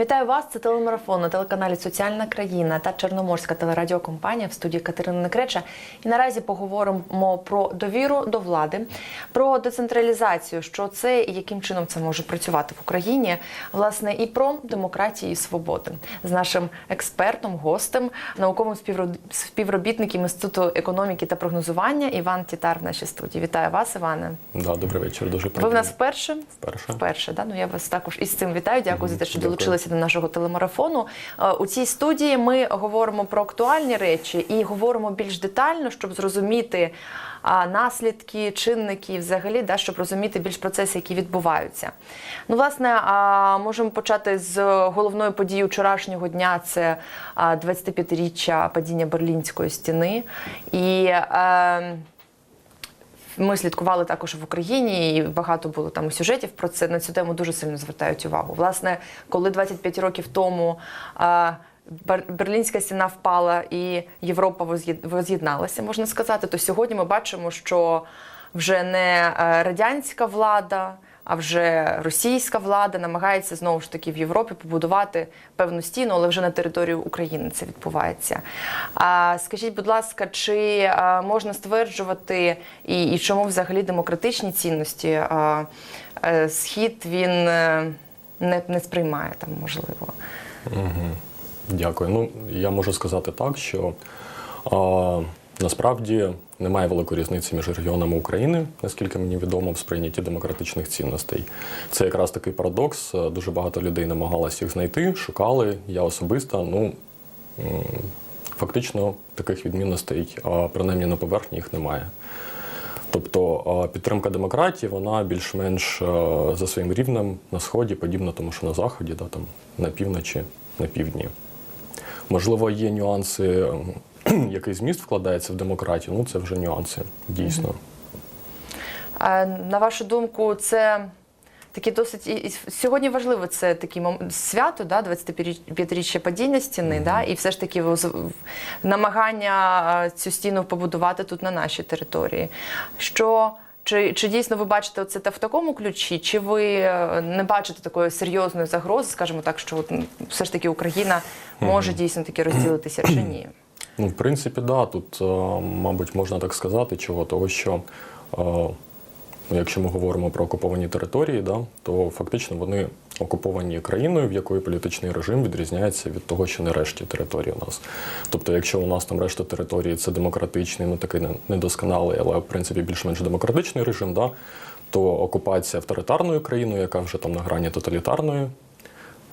Вітаю вас. Це телемарафон на телеканалі Соціальна країна та Чорноморська телерадіокомпанія в студії Катерина Некреча. І наразі поговоримо про довіру до влади, про децентралізацію, що це і яким чином це може працювати в Україні, власне, і про демократію і свободи з нашим експертом, гостем, науковим співроб- співробітником Інституту економіки та прогнозування Іван Тітар в нашій студії. Вітаю вас, Іване. Да, добрий вечір. Дуже Ви в нас вперше? Вперше. Вперше, да? ну я вас також із цим вітаю. Дякую за те, що долучилися до нашого телемарафону. Е, У цій студії ми говоримо про актуальні речі і говоримо більш детально, щоб зрозуміти наслідки, чинники, взагалі, да, щоб розуміти більш процеси, які відбуваються. Ну, власне, можемо почати з головної події вчорашнього дня. Це 25-річчя падіння Берлінської стіни. І е, ми слідкували також в Україні, і багато було там сюжетів про це. На цю тему дуже сильно звертають увагу. Власне, коли 25 років тому Берлінська стіна впала і Європа воз'єд- воз'єдналася, можна сказати, то сьогодні ми бачимо, що вже не е, радянська влада. А вже російська влада намагається знову ж таки в Європі побудувати певну стіну, але вже на території України це відбувається. А скажіть, будь ласка, чи можна стверджувати і, і чому взагалі демократичні цінності а, е, схід він е, не, не сприймає там, можливо? Дякую. Ну, я можу сказати так, що а, насправді немає великої різниці між регіонами України, наскільки мені відомо, в сприйнятті демократичних цінностей. Це якраз такий парадокс. Е, Дуже багато людей намагалися їх знайти, шукали. Я особисто, ну фактично таких відмінностей, принаймні на поверхні їх немає. Тобто підтримка демократії, вона більш-менш за своїм рівнем на сході, подібно тому, що на заході, да, там, на півночі, на півдні. Можливо, є нюанси, який зміст вкладається в демократію. Ну, це вже нюанси, дійсно. А, на вашу думку, це такі досить і- сьогодні важливо це такі мом- свято, да, 25-річчя падіння стіни, да, і все ж таки намагання цю стіну побудувати тут на нашій території. Що чи, чи дійсно ви бачите це в такому ключі, чи ви е, не бачите такої серйозної загрози, скажімо так, що от, все ж таки Україна може дійсно таки розділитися чи ні? Ну, в принципі, да, тут, е, мабуть, можна так сказати, чого, того, що е, якщо ми говоримо про окуповані території, да, то фактично вони окуповані країною, в якої політичний режим відрізняється від того, що не решті території у нас. Тобто, якщо у нас там решта території це демократичний, ну такий недосконалий, але в принципі більш-менш демократичний режим, да, то окупація авторитарною країною, яка вже там на грані тоталітарної,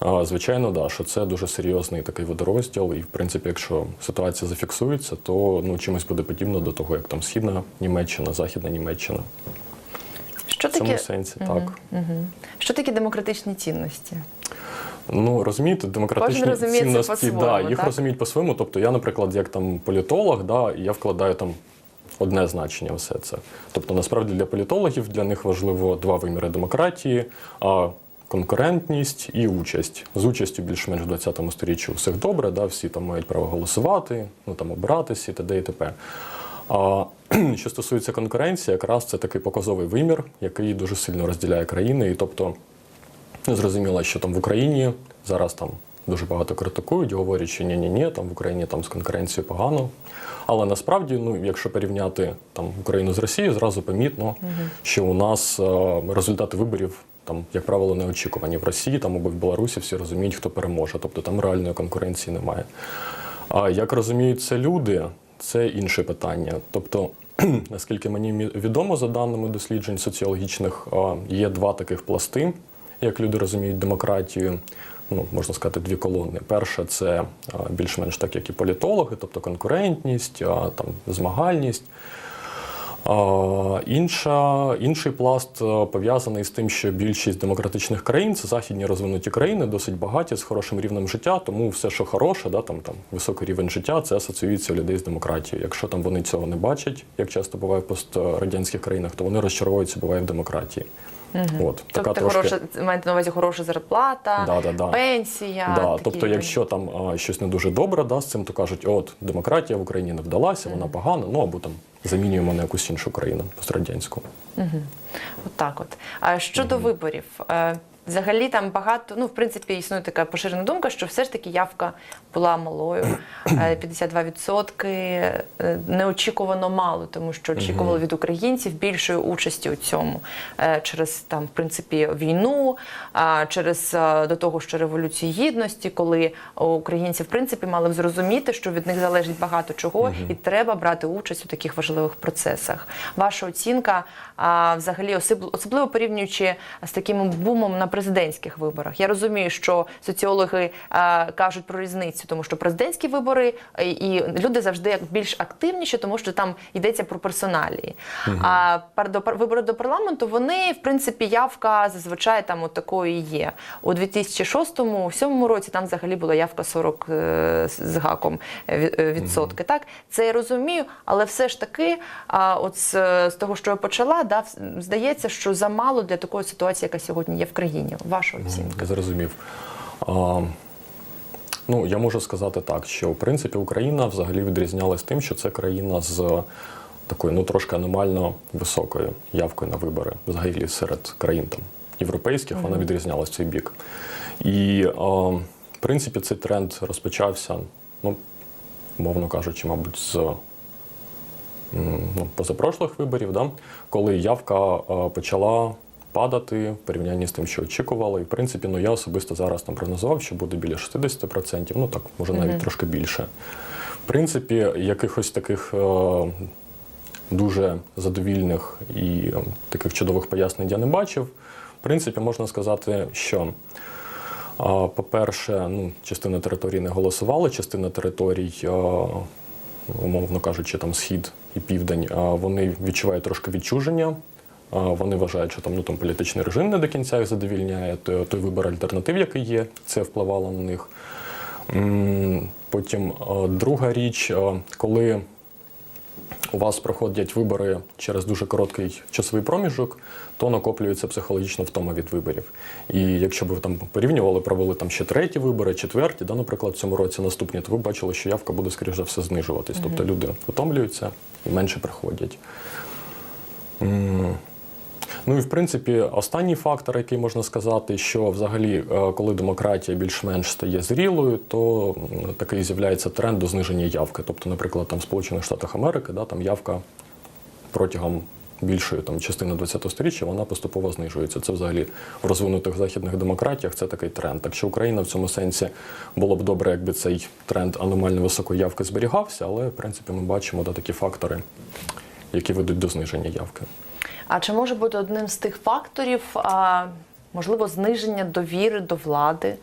Звичайно, да, що це дуже серйозний такий водорозділ, і в принципі, якщо ситуація зафіксується, то ну чимось буде подібно до того, як там східна Німеччина, західна Німеччина. Що В цьому сенсі так. Мгм. що таке демократичні цінності? Ну розумієте, демократичні цінності, да, їх так? розуміють по-своєму. Тобто, я, наприклад, як там політолог, да, я вкладаю там одне значення все це. Тобто, насправді для політологів для них важливо два виміри демократії. А Конкурентність і участь з участю більш-менш в 20-му сторіччі у всіх добре, да, всі там мають право голосувати, ну там обиратися і т.д. і т.п. А що стосується конкуренції, якраз це такий показовий вимір, який дуже сильно розділяє країни. І тобто Ну, Зрозуміло, що там в Україні зараз там дуже багато критикують, говорять, що ні-ні-ні, там в Україні там з конкуренцією погано. Але насправді, ну, якщо порівняти там Україну з Росією, зразу помітно, що у нас е, результати виборів там, як правило, не очікувані в Росії там або в Білорусі. Всі розуміють, хто переможе. Тобто там реальної конкуренції немає. А як розуміють це люди, це інше питання. Тобто, наскільки мені відомо, за даними досліджень соціологічних, є два таких пласти, як люди розуміють демократію. Ну, можна сказати, дві колони. Перша це більш-менш так, як і політологи, тобто конкурентність, там, змагальність. Інша, інший пласт е, пов'язаний з тим, що більшість демократичних країн це західні розвинуті країни, досить багаті, з хорошим рівнем життя, тому все, що хороше, да, там, там, високий рівень життя, це асоціюється у людей з демократією. Якщо там вони цього не бачать, як часто буває в пострадянських країнах, то вони розчаровуються, буває в демократії. От, така тобто, трошки... хороша, маєте на увазі хороша зарплата, Да, да, да. пенсія. Да, такі тобто, якщо там а, щось не дуже добре да, з цим, то кажуть, от демократія в Україні не вдалася, вона погана, ну або там замінюємо на якусь іншу країну пострадянську. От так от. А щодо виборів, е, Взагалі там багато, ну в принципі, існує така поширена думка, що все ж таки явка була малою. Е, 52% е, неочікувано мало, тому що очікували від українців більшої участі у цьому Е, через там, в принципі, війну, через е, до того, що революцію гідності, коли українці в принципі мали б зрозуміти, що від них залежить багато чого, і треба брати участь у таких важливих процесах. Ваша оцінка, взагалі, особливо порівнюючи з таким бумом на президентських виборах. Я розумію, що соціологи а, кажуть про різницю, тому що президентські вибори е, і люди завжди більш активніші, тому що там йдеться про персоналії. А пар- до вибори до парламенту вони, в принципі, явка зазвичай там от такою і є. У 2006-2007 році там взагалі була явка 40 е, з гаком е, ві- е. Так, це я розумію, але все ж таки, а, от з, з того, що я почала, да, здається, що замало для такої ситуації, яка сьогодні є в країні. Ваша оцінка. Я зрозумів. А, ну, я можу сказати так, що в принципі Україна взагалі відрізнялась тим, що це країна з такою ну трошки аномально високою явкою на вибори, взагалі серед країн там європейських, вона відрізнялась в цей бік. І а, в принципі цей тренд розпочався, ну, мовно кажучи, мабуть, з ну, позапрошлих виборів, да, коли явка е, почала падати в порівнянні з тим, що очікували. І в принципі, ну я особисто зараз там прогнозував, що буде біля 60%, ну так, може навіть трошки більше. В принципі, якихось таких е, дуже задовільних і е, таких чудових пояснень я не бачив. В принципі, можна сказати, що По-перше, ну, частина території не голосувала, частина територій, умовно кажучи, там схід і південь, вони відчувають трошки відчуження. Вони вважають, що там, ну, там політичний режим не до кінця їх задовільняє, той, той вибір альтернатив, який є, це впливало на них. Потім друга річ, коли у вас проходять вибори через дуже короткий часовий проміжок, то накоплюється психологічна втома від виборів. І якщо б ви там порівнювали, провели там ще треті вибори, четверті, да, наприклад, в цьому році наступні, то ви бачили, що явка буде, скоріш за все, знижуватись. Тобто люди втомлюються і менше приходять. Ну і в принципі, останній фактор, який можна сказати, що взагалі, е, коли демократія більш-менш стає зрілою, то такий з'являється тренд до зниження явки. Тобто, наприклад, там в Сполучених Штатах Америки, да, там явка протягом більшої там частини ХХ століття вона поступово знижується. Це взагалі в розвинутих західних демократіях це такий тренд. Так що Україна в цьому сенсі було б добре, якби цей тренд аномально високої явки зберігався, але в принципі ми бачимо да, такі фактори, які ведуть до зниження явки. А чи може бути одним з тих факторів, можливо, зниження довіри до влади,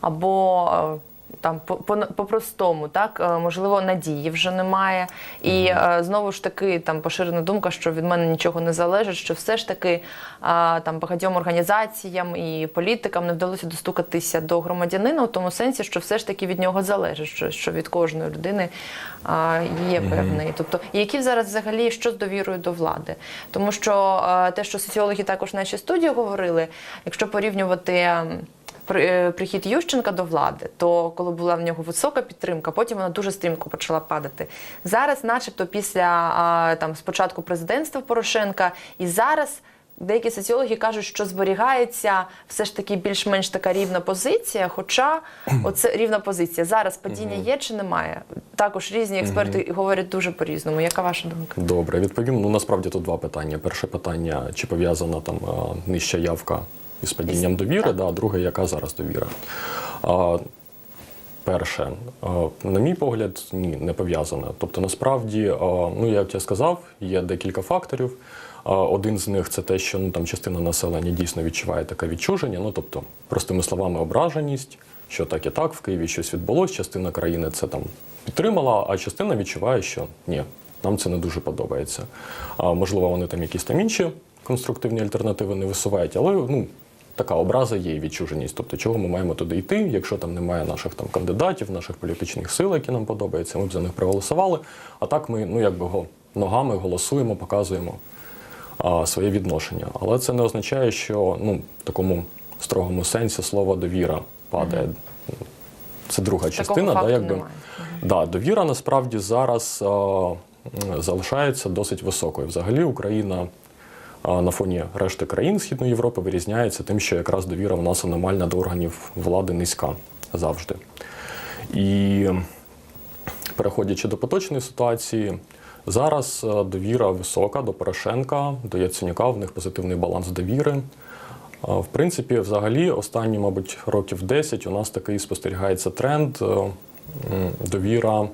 або а, там по- по- по-простому, так е, можливо, надії вже немає, і е, знову ж таки там поширена думка, що від мене нічого не залежить, що все ж таки там багатьом організаціям і політикам не вдалося достукатися до громадянина у тому сенсі, що все ж таки від нього залежить, що, що від кожної людини а, є певний. Тобто, і які зараз взагалі що з довірою до влади? Тому що те, що соціологи також в нашій студії говорили, якщо порівнювати. Е, Прихід Ющенка до влади, то коли була в нього висока підтримка, потім вона дуже стрімко почала падати. Зараз, начебто, після там спочатку президентства Порошенка, і зараз деякі соціологи кажуть, що зберігається все ж таки більш-менш така рівна позиція. Хоча оце рівна позиція. Зараз падіння є чи немає? Також різні експерти говорять дуже по-різному. Яка ваша думка? Добре, відповім. Ну насправді тут два питання. Перше питання, чи пов'язана там нижча явка із падінням довіри, да, друге, яка зараз довіра. А, Перше, на мій погляд, ні, не пов'язана. Тобто, насправді, ну як я сказав, є декілька факторів. Один з них це те, що ну там частина населення дійсно відчуває таке відчуження. Ну тобто, простими словами, ображеність, що так і так в Києві щось відбулось. Частина країни це там підтримала, а частина відчуває, що ні, нам це не дуже подобається. А можливо, вони там якісь там інші конструктивні альтернативи не висувають, але ну. Така образа є і відчуженість. Тобто, чого ми маємо туди йти, якщо там немає наших там кандидатів, наших політичних сил, які нам подобаються, ми б за них проголосували. А так ми ну якби ногами голосуємо, показуємо а, своє відношення. Але це не означає, що ну в такому строгому сенсі слово довіра падає. Це друга частина, факту да, якби немає. да, довіра насправді зараз а, залишається досить високою. Взагалі Україна на фоні решти країн Східної Європи вирізняється тим, що якраз довіра в нас аномальна до органів влади низька завжди. І переходячи до поточної ситуації, зараз е, довіра висока до Порошенка, до Яценюка, в них позитивний баланс довіри. Е, В принципі, взагалі, останні, мабуть, років 10 у нас такий спостерігається тренд. е, Довіра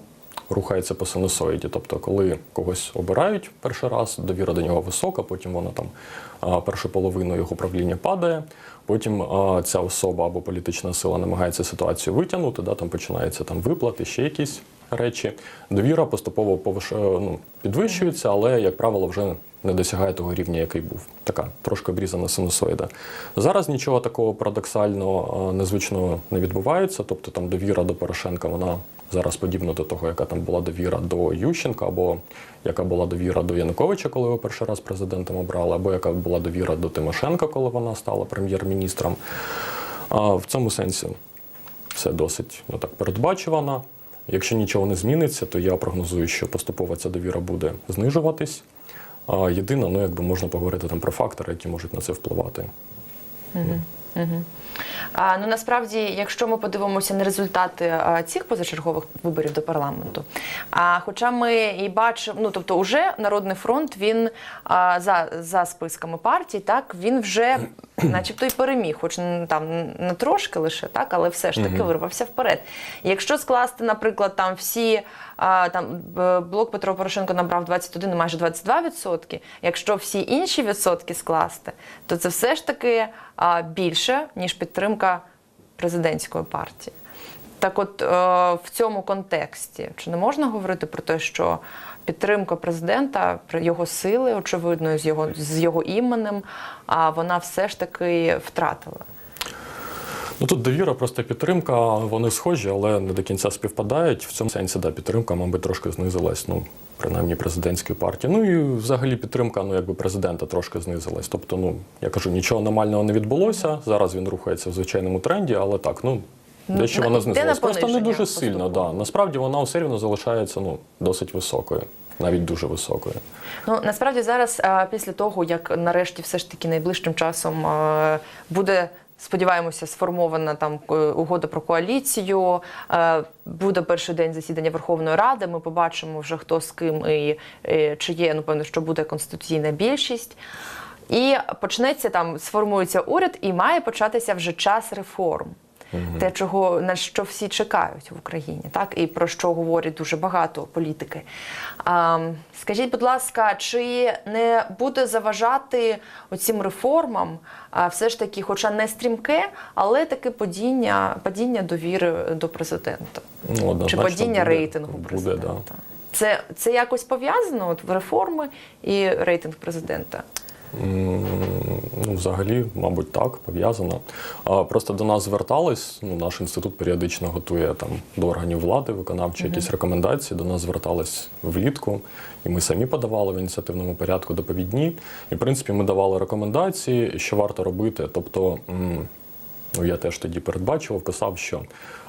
рухається по синусоїді. Тобто, коли когось обирають перший раз, довіра до нього висока, потім вона там першу половину його правління падає. Потім ця особа або політична сила намагається ситуацію витягнути, да, там починаються там виплати, ще якісь речі. Довіра поступово повиш... е, ну, підвищується, але, як правило, вже не досягає того рівня, який був. Така трошки обрізана синусоїда. Зараз нічого такого парадоксального, незвичного не відбувається. Тобто там довіра до Порошенка, вона зараз подібна до того, яка там була довіра до Ющенка, або яка була довіра до Януковича, коли його перший раз президентом обрали, або яка була довіра до Тимошенка, коли вона стала прем'єр-міністром. А в цьому сенсі все досить ну, так передбачувано. Якщо нічого не зміниться, то я прогнозую, що поступово ця довіра буде знижуватись. А єдине, ну якби можна поговорити там про фактори, які можуть на це впливати. А, ну насправді, якщо ми подивимося на результати а, цих позачергових виборів до парламенту, а хоча ми і бачимо, ну тобто, уже Народний фронт він а, за, за списками партій, так він вже, начебто, і переміг, хоч там не трошки лише, так, але все ж таки вирвався вперед. Якщо скласти, наприклад, там всі там блок Петро Порошенко набрав 21, майже 22%, Якщо всі інші відсотки скласти, то це все ж таки більше ніж підтримка президентської партії. Так, от е, в цьому контексті чи не можна говорити про те, що підтримка президента, його сили, очевидно, з його з його іменем, а вона все ж таки втратила. Ну тут довіра, просто підтримка, вони схожі, але не до кінця співпадають. В цьому сенсі, да, підтримка, мабуть, трошки знизилась, ну, принаймні президентської партії. Ну і взагалі підтримка, ну якби президента трошки знизилась. Тобто, ну я кажу, нічого нормального не відбулося. Зараз він рухається в звичайному тренді, але так, ну. Ну, Дещо вона знизилась. Просто не дуже сильно. Да. Насправді вона все рівно залишається ну, досить високою, навіть дуже високою. Ну насправді зараз, після того як нарешті, все ж таки найближчим часом буде. Сподіваємося, сформована там е, угода про коаліцію. е, Буде перший день засідання Верховної Ради. Ми побачимо вже хто з ким і е, чи є ну певно, що буде конституційна більшість. І почнеться там, сформується уряд, і має початися вже час реформ. Те, чого на що всі чекають в Україні, так і про що говорять дуже багато політики. А, скажіть, будь ласка, чи не буде заважати оцим реформам, а, все ж таки, хоча не стрімке, але таке падіння, падіння довіри до президента Ну, чи однозначно падіння буде. рейтингу Буде, президента? да. Це, це якось пов'язано от в реформи і рейтинг президента? Ну, взагалі, мабуть, так, пов'язано. Просто до нас звертались. Ну, наш інститут періодично готує там до органів влади виконавчі якісь рекомендації. До нас звертались влітку, і ми самі подавали в ініціативному порядку доповідні. І, в принципі, ми давали рекомендації, що варто робити. Тобто, ну, я теж тоді передбачував, писав, що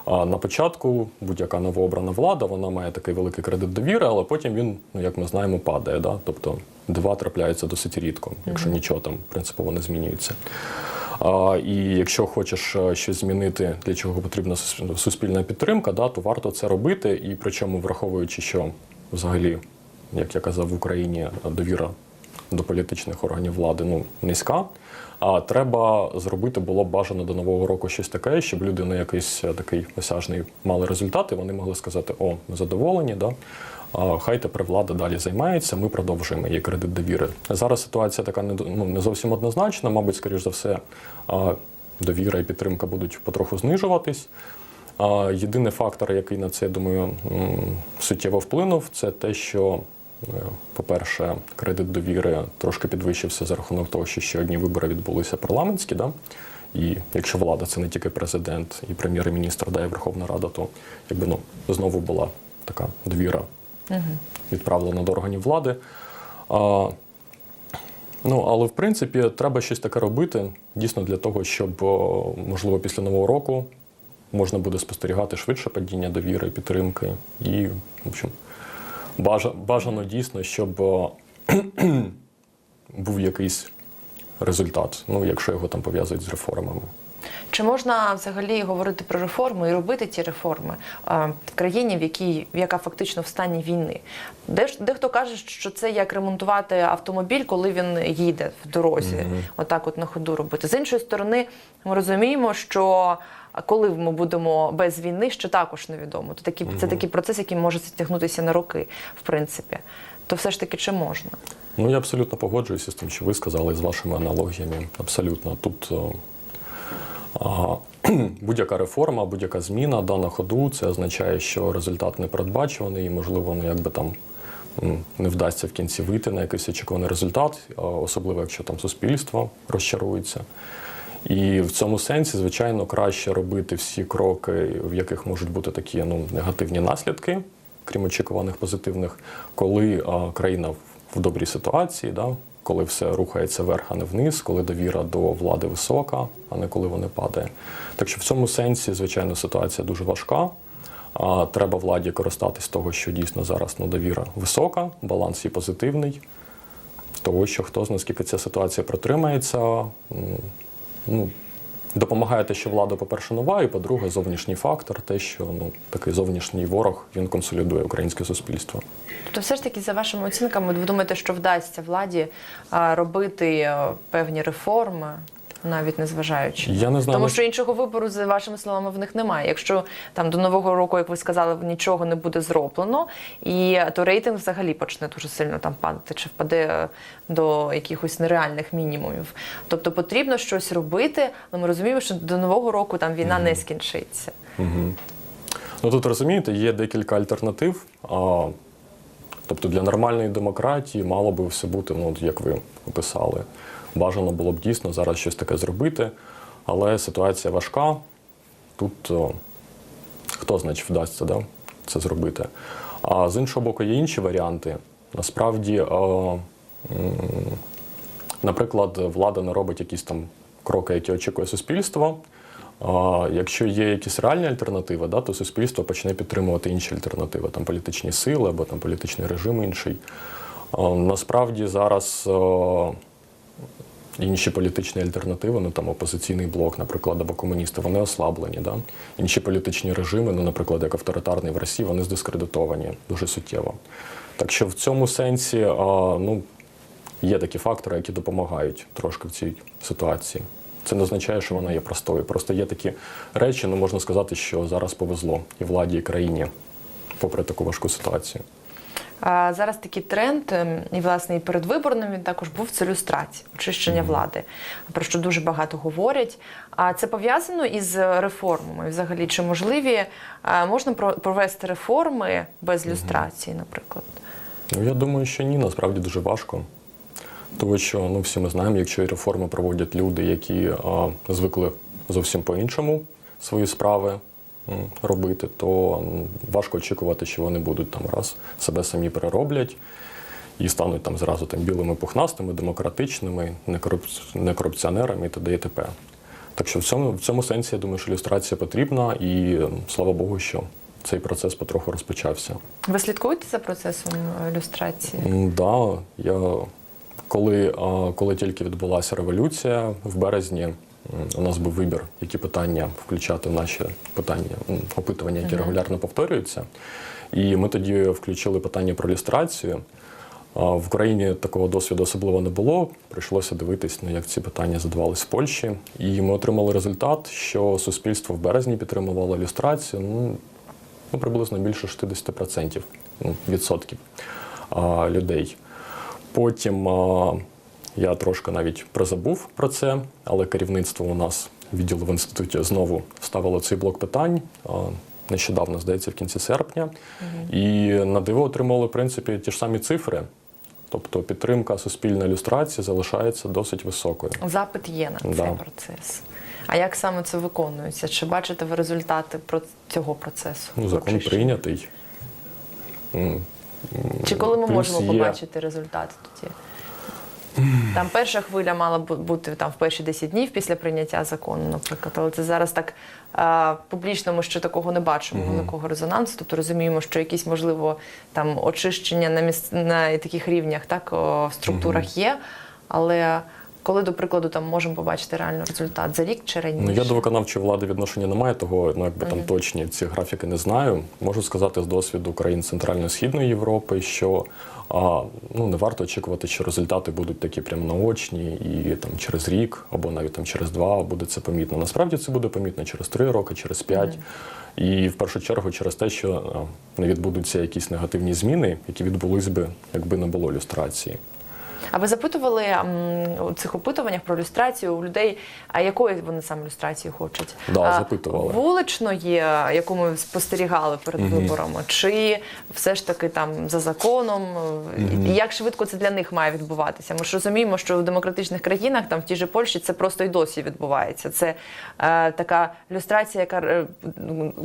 на початку будь-яка новообрана влада, вона має такий великий кредит довіри, але потім він, ну як ми знаємо, падає. Да? Тобто два трапляються досить рідко, якщо нічого там принципово не змінюється. А, і якщо хочеш е, щось змінити, для чого потрібна суспільна підтримка, да, то варто це робити. І причому враховуючи, що взагалі, як я казав, в Україні довіра до політичних органів влади ну, низька. А треба зробити було б бажано до нового року щось таке, щоб люди на якийсь е, такий осяжний мали результат, і вони могли сказати: О, ми задоволені, да? хай тепер влада далі займається, ми продовжуємо її кредит довіри. Зараз ситуація така не, ну, не зовсім однозначна, мабуть, скоріш за все, довіра і підтримка будуть потроху знижуватись. А, Єдиний фактор, який на це, я думаю, суттєво вплинув, це те, що, по-перше, кредит довіри трошки підвищився за рахунок того, що ще одні вибори відбулися парламентські. Да? І якщо влада це не тільки президент і прем'єр-міністр, да, і Верховна Рада, то якби ну знову була така довіра відправлена до органів влади. А, Ну, але в принципі треба щось таке робити дійсно для того, щоб можливо після нового року можна буде спостерігати швидше падіння довіри підтримки. І, в общем, бажано дійсно, щоб був якийсь результат, ну якщо його там пов'язують з реформами. Чи можна взагалі говорити про реформи і робити ті реформи в країні, в якій в яка фактично в стані війни? Де ж дехто каже, що це як ремонтувати автомобіль, коли він їде в дорозі, отак, от на ходу робити. З іншої сторони, ми розуміємо, що коли ми будемо без війни, що також невідомо. То такі це такий процес, який може затягнутися на роки, в принципі. То все ж таки, чи можна? Ну, я абсолютно погоджуюся з тим, що ви сказали з вашими аналогіями. Абсолютно. Тут а, будь-яка реформа, будь-яка зміна да, на ходу, це означає, що результат не передбачуваний, і, можливо, ну, якби там не вдасться в кінці вийти на якийсь очікуваний результат, особливо якщо там суспільство розчарується. І в цьому сенсі, звичайно, краще робити всі кроки, в яких можуть бути такі ну, негативні наслідки, крім очікуваних позитивних, коли а, країна в добрій ситуації, да, коли все рухається вверх, а не вниз, коли довіра до влади висока, а не коли вона падає. Так що в цьому сенсі, звичайно, ситуація дуже важка. А, треба владі користатись того, що дійсно зараз ну, довіра висока, баланс є позитивний. Того, що хто знає, наскільки ця ситуація протримається, ну, допомагає те, що влада, по-перше, нова, і по-друге, зовнішній фактор, те, що ну, такий зовнішній ворог він консолідує українське суспільство. Тобто, все ж таки, за вашими оцінками, ви думаєте, що вдасться владі робити е, певні реформи, навіть не зважаючи? Я не знаю, Тому що іншого вибору, за вашими словами, в них немає. Якщо там до нового року, як ви сказали, нічого не буде зроблено, і то рейтинг взагалі почне дуже сильно там падати, чи впаде е, до якихось нереальних мінімумів. Тобто потрібно щось робити, але ми розуміємо, що до нового року там війна не скінчиться. Ну тут розумієте, є декілька альтернатив. А, тобто для нормальної демократії мало би все бути, ну, як ви описали. Бажано було б дійсно зараз щось таке зробити, але ситуація важка. Тут хто значить вдасться да, це зробити. А з іншого боку, є інші варіанти. Насправді, наприклад, влада не робить якісь там кроки, які очікує суспільство. Якщо є якісь реальні альтернативи, да, то суспільство почне підтримувати інші альтернативи, там політичні сили або там політичний режим інший. Насправді зараз інші політичні альтернативи, ну там опозиційний блок, наприклад, або комуністи, вони ослаблені. Да? Інші політичні режими, ну, наприклад, як авторитарний в Росії, вони здискредитовані дуже суттєво. Так що в цьому сенсі а, ну, є такі фактори, які допомагають трошки в цій ситуації. Це не означає, що вона є простою. Просто є такі речі, ну можна сказати, що зараз повезло і владі, і країні, попри таку важку ситуацію. Зараз такий тренд, ем, і власне і передвиборним він також був це люстрація, очищення влади, про що дуже багато говорять. А це пов'язано із реформами. Взагалі, чи можливі е, можна про- провести реформи без люстрації, наприклад? Ну, я думаю, що ні, насправді дуже важко. Тому що ну, всі ми знаємо, якщо реформи проводять люди, які а, звикли зовсім по-іншому свої справи робити, то важко очікувати, що вони будуть там раз себе самі перероблять і стануть там зразу там білими пухнастими, демократичними, не корупц- не корупціонерами і т.д. і т.п. Так що в цьому, в цьому сенсі я думаю, що ілюстрація потрібна, і слава Богу, що цей процес потроху розпочався. Ви слідкуєте за процесом е, люстрації? М, Да, я коли, коли тільки відбулася революція в березні, у нас був вибір, які питання включати в наші питання, опитування, які регулярно повторюються. І ми тоді включили питання про люстрацію. В Україні такого досвіду особливо не було. Прийшлося дивитись, ну, як ці питання задавались в Польщі. І ми отримали результат, що суспільство в березні підтримувало люстрацію. Ну, ну, приблизно більше 60% ну, відсотків людей. Потім я трошки навіть призабув про це, але керівництво у нас відділу в інституті знову ставило цей блок питань. Нещодавно, здається, в кінці серпня. І на диво отримали, в принципі, ті ж самі цифри. Тобто підтримка суспільної ілюстрації залишається досить високою. Запит є на Да. цей процес. А як саме це виконується? Чи бачите ви результати цього процесу? Ну, закон очищення? прийнятий. Чи коли ми Плюс можемо є- побачити результати тоді? Там перша хвиля мала бу- бути там в перші 10 днів після прийняття закону, наприклад. Але це зараз так а, публічно ми ще такого не бачимо, великого резонансу. Тобто розуміємо, що якісь, можливо, там очищення на міс... на таких рівнях, так, о, в структурах є. Але коли, до прикладу, там можемо побачити реальний результат за рік чи раніше? Ну, я до виконавчої влади відношення не маю, того ну, якби там точні ці графіки не знаю. Можу сказати з досвіду країн Центрально-Східної Європи, що а, ну, не варто очікувати, що результати будуть такі прям наочні, і там через рік або навіть там через два буде це помітно. Насправді це буде помітно через три роки, через п'ять. І в першу чергу через те, що не відбудуться якісь негативні зміни, які відбулись би, якби не було люстрації. А ви запитували у цих опитуваннях про люстрацію у людей, а якої вони саме люстрацію хочуть? Да, запитували. Вуличної, яку ми спостерігали перед виборами, чи все ж таки там за законом? І як швидко це для них має відбуватися? Ми ж розуміємо, що в демократичних країнах, там в тій же Польщі, це просто і досі відбувається. Це е, така люстрація, яка е,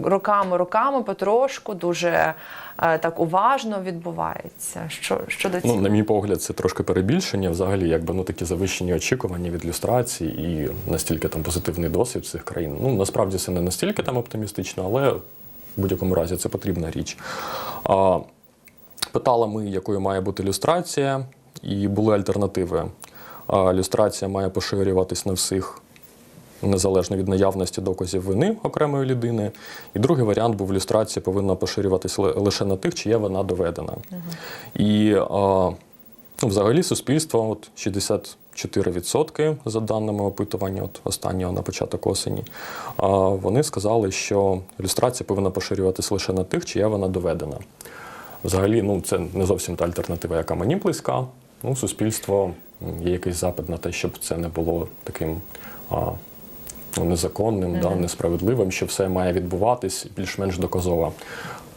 роками, роками, потрошку, дуже е, так уважно відбувається. Що щодо цього? Ну, на мій погляд, це трошки перебільшення. Взагалі, якби ну такі завищені очікування від люстрації і настільки там позитивний досвід цих країн. Ну насправді це не настільки там оптимістично, але в будь-якому разі це потрібна річ. А, питали ми, якою має бути люстрація, і були альтернативи. А, люстрація має поширюватись на всіх. Незалежно від наявності доказів вини окремої людини. І другий варіант був люстрація повинна поширюватися лише на тих, чия вона доведена. І а, ну, взагалі суспільство от 64% за даними опитування, от останнього на початок осені, вони сказали, що люстрація повинна поширюватися лише на тих, чия вона доведена. Взагалі, ну це не зовсім та альтернатива, яка мені близька. Ну, суспільство є якийсь запит на те, щоб це не було таким. А, ну, незаконним, да, несправедливим, що все має відбуватись більш-менш доказово.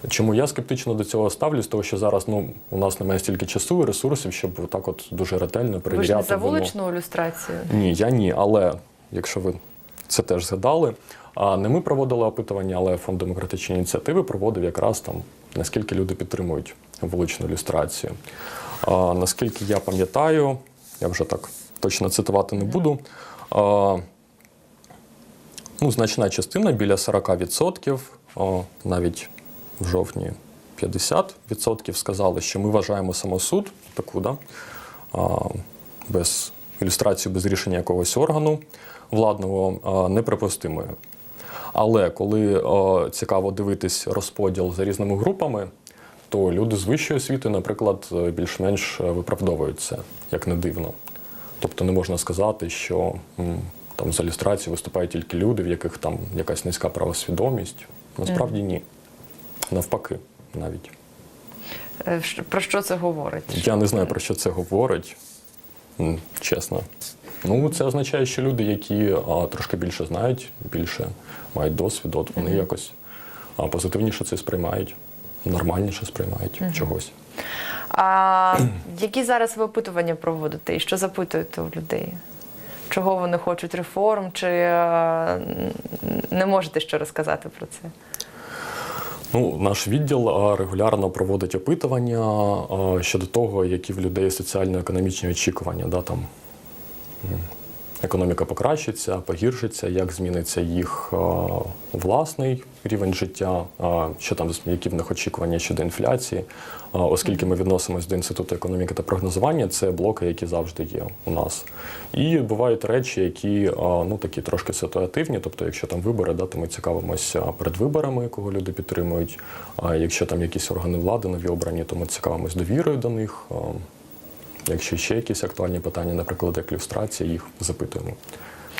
Чому я скептично до цього ставлюсь? Тому що зараз ну, у нас немає стільки часу і ресурсів, щоб так от дуже ретельно Ви ж перевіряти. не за вуличну люстрацію? Ні, я ні. Але якщо ви це теж згадали, а не ми проводили опитування, але фонд демократичної ініціативи проводив якраз там, наскільки люди підтримують вуличну люстрацію. А, наскільки я пам'ятаю, я вже так точно цитувати не буду. А, ну, значна частина біля 40%, а, навіть в жовтні 50% сказали, що ми вважаємо самосуд, таку, да, без ілюстрацію, без рішення якогось органу владного неприпустимою. Але коли а, цікаво дивитись розподіл за різними групами, то люди з вищою освітою, наприклад, більш-менш виправдовують це, як не дивно. Тобто не можна сказати, що там за ілюстрацію виступають тільки люди, в яких там якась низька правосвідомість. Насправді ні. Навпаки, навіть. Е, Про що це говорить? Я не знаю, про що це говорить, чесно. Ну, це означає, що люди, які а, трошки більше знають, більше мають досвід, от вони якось а, позитивніше це сприймають, нормальніше сприймають чогось. А які зараз ви опитування проводите і що запитуєте у людей? Чого вони хочуть реформ, чи е, не можете що розказати про це? Ну, наш відділ регулярно проводить опитування щодо того, які в людей соціально-економічні очікування. Да, там, економіка покращиться, погіршиться, як зміниться їх власний рівень життя, що там, які в них очікування щодо інфляції. Оскільки ми відносимось до Інституту економіки та прогнозування, це блоки, які завжди є у нас. І бувають речі, які ну, такі трошки ситуативні. Тобто, якщо там вибори, да, то ми цікавимося перед виборами, кого люди підтримують. А якщо там якісь органи влади нові обрані, то ми цікавимось довірою до них. Якщо ще якісь актуальні питання, наприклад, як люстрація, їх запитуємо.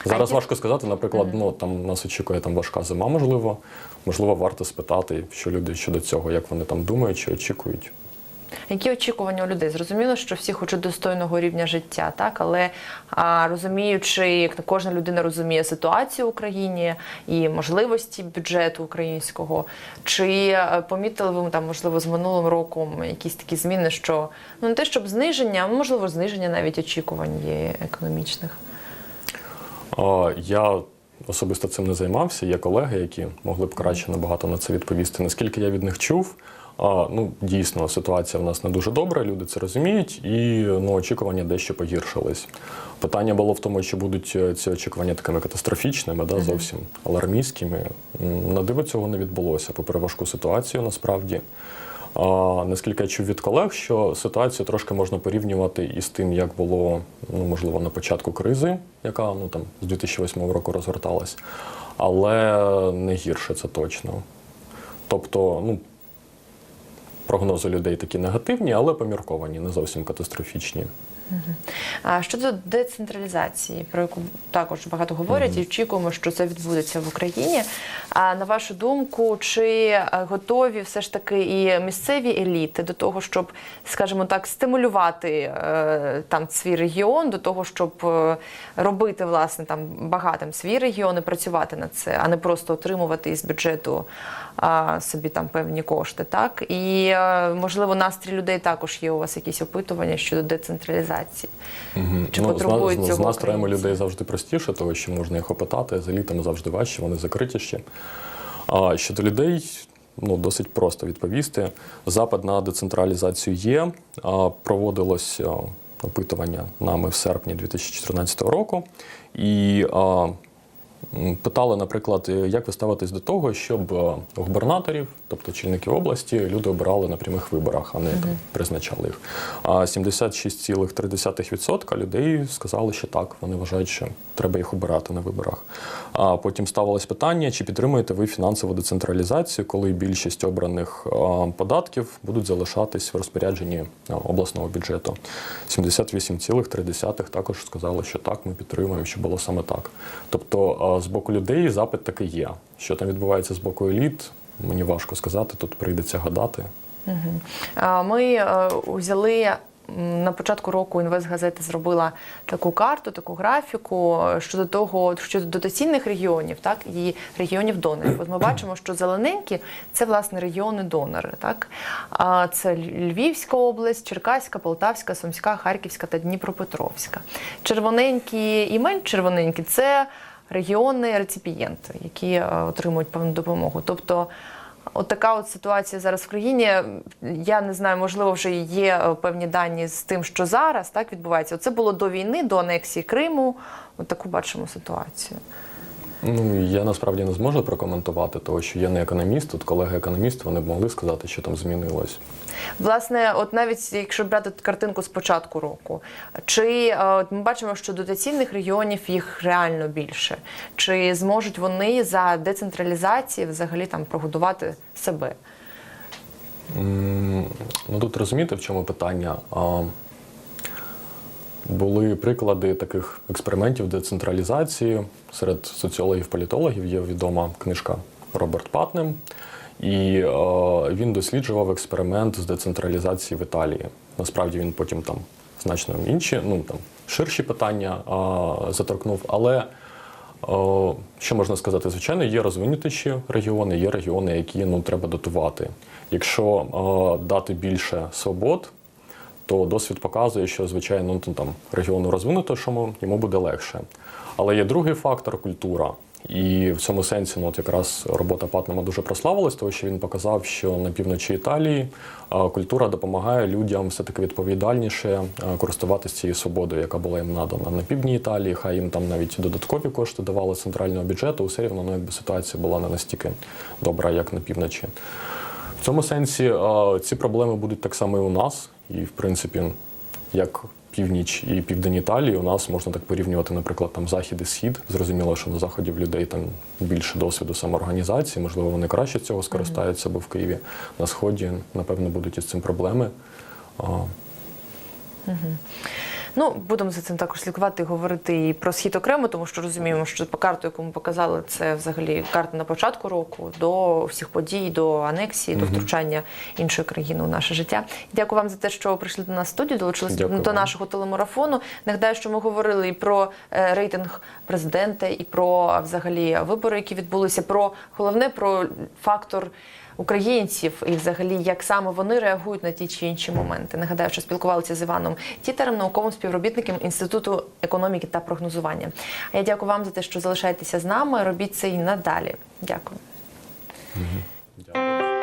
Зараз важко сказати, наприклад, ну там нас очікує там важка зима, можливо. Можливо, варто спитати, що люди щодо цього, як вони там думають, чи очікують. Які очікування у людей? Зрозуміло, що всі хочуть достойного рівня життя, так але а, розуміючи, як кожна людина розуміє ситуацію в Україні і можливості бюджету українського, чи е, помітили ви там, можливо, з минулим роком якісь такі зміни, що ну не те, щоб зниження, а, можливо, зниження навіть очікувань є економічних. А, Я особисто цим не займався. Є колеги, які могли б краще набагато на це відповісти. Наскільки я від них чув, ну дійсно ситуація в нас не дуже добра, люди це розуміють, і ну, очікування дещо погіршились. Питання було в тому, чи будуть е, ці очікування такими катастрофічними, да, зовсім алармістськими. М, На диво цього не відбулося, попри важку ситуацію насправді. А, наскільки я чув від колег, що ситуацію трошки можна порівнювати із тим, як було ну, можливо на початку кризи, яка ну там з 2008 року розгорталась, але не гірше це точно. Тобто, ну, прогнози людей такі негативні, але помірковані, не зовсім катастрофічні. А щодо децентралізації, про яку також багато говорять, і очікуємо, що це відбудеться в Україні. А на вашу думку, чи е, готові все ж таки і місцеві еліти до того, щоб, скажімо так, стимулювати е, там свій регіон, до того, щоб е, робити власне там багатим свій регіон і працювати над це, а не просто отримувати із бюджету собі там певні кошти, так і можливо настрій людей також є у вас якісь опитування щодо децентралізації. Чи ну, потребують з, з настроями українці? людей завжди простіше, тому що можна їх опитати, з елітами завжди важче, вони закритіші. А щодо людей, ну досить просто відповісти. Запит на децентралізацію є. Проводилось опитування нами в серпні 2014 року. І питали, наприклад, е, як ви ставитесь до того, щоб е, губернаторів, тобто чільників області, люди обирали на прямих виборах, а не там призначали їх. А 76,3% людей сказали, що так, вони вважають, що треба їх обирати на виборах. А потім ставилось питання, чи підтримуєте ви фінансову децентралізацію, коли більшість обраних податків будуть залишатись в розпорядженні обласного бюджету. 78,3% також сказали, що так, ми підтримуємо, що було саме так. Тобто з боку людей запит таки є. Що там відбувається з боку еліт, мені важко сказати, тут прийдеться гадати. Ми е, взяли на початку року інвестгазета зробила таку карту, таку графіку е, щодо того, щодо дотаційних регіонів, так і регіонів донорів. От ми бачимо, що зелененькі це власне регіони донори. Так а це Львівська область, Черкаська, Полтавська, Сумська, Харківська та Дніпропетровська. Червоненькі і менш червоненькі це регіони реципієнти, які е, отримують певну допомогу. Тобто. От така от ситуація зараз в країні. Я не знаю, можливо, вже є е, певні дані з тим, що зараз так відбувається. Це було до війни, до анексії Криму. От таку бачимо ситуацію. Ну я насправді не зможу прокоментувати, тому що я не економіст. Тут колеги-економісти вони б могли сказати, що там змінилось. Власне, от навіть якщо брати картинку з початку року, чи е, от ми бачимо, що дотаційних регіонів їх реально більше, чи зможуть вони за децентралізації взагалі там прогодувати себе? Ну тут розумієте, в чому питання. Були приклади таких експериментів децентралізації серед соціологів-політологів. Є відома книжка Роберт Патнем, і е, він досліджував експеримент з децентралізації в Італії. Насправді він потім там значно інші, ну там ширші питання е, заторкнув. Але О, Що можна сказати? Звичайно, є розвинутіші регіони, є регіони, які ну, треба дотувати. Якщо о, дати більше свобод, то досвід показує, що звичайно ну, там регіону розвинутішому йому буде легше. Але є другий фактор культура. І в цьому сенсі, ну, от якраз робота Патнема дуже прославилась, тому що він показав, що на півночі Італії культура допомагає людям все-таки відповідальніше користуватися цією свободою, яка була їм надана. На півдні Італії, хай їм там навіть додаткові кошти давали центрального бюджету, все рівно ну, якби ситуація була не настільки добра, як на півночі. В цьому сенсі ці проблеми будуть так само і у нас. І, в принципі, як північ і південь Італії, у нас можна так порівнювати, наприклад, там захід і схід. Зрозуміло, що на заході в людей там більше досвіду самоорганізації, можливо, вони краще цього скористаються, бо в Києві на сході, напевно, будуть із цим проблеми. А, Ну, будемо за цим також слідкувати і говорити і про схід окремо, тому що розуміємо, що по карту, яку ми показали, це взагалі карта на початку року до всіх подій, до анексії, до втручання іншої країни у наше життя. Дякую вам за те, що прийшли до нас в студію, долучилися Дякую до нашого телемарафону. Нагадаю, що ми говорили і про е, рейтинг президента, і про взагалі вибори, які відбулися. Про головне про фактор українців і взагалі як саме вони реагують на ті чи інші моменти. Нагадаю, що спілкувалися з Іваном Тітером, науковим співробітником Інституту економіки та прогнозування. А я дякую вам за те, що залишаєтеся з нами. Робіть це і надалі. Дякую. Дякую.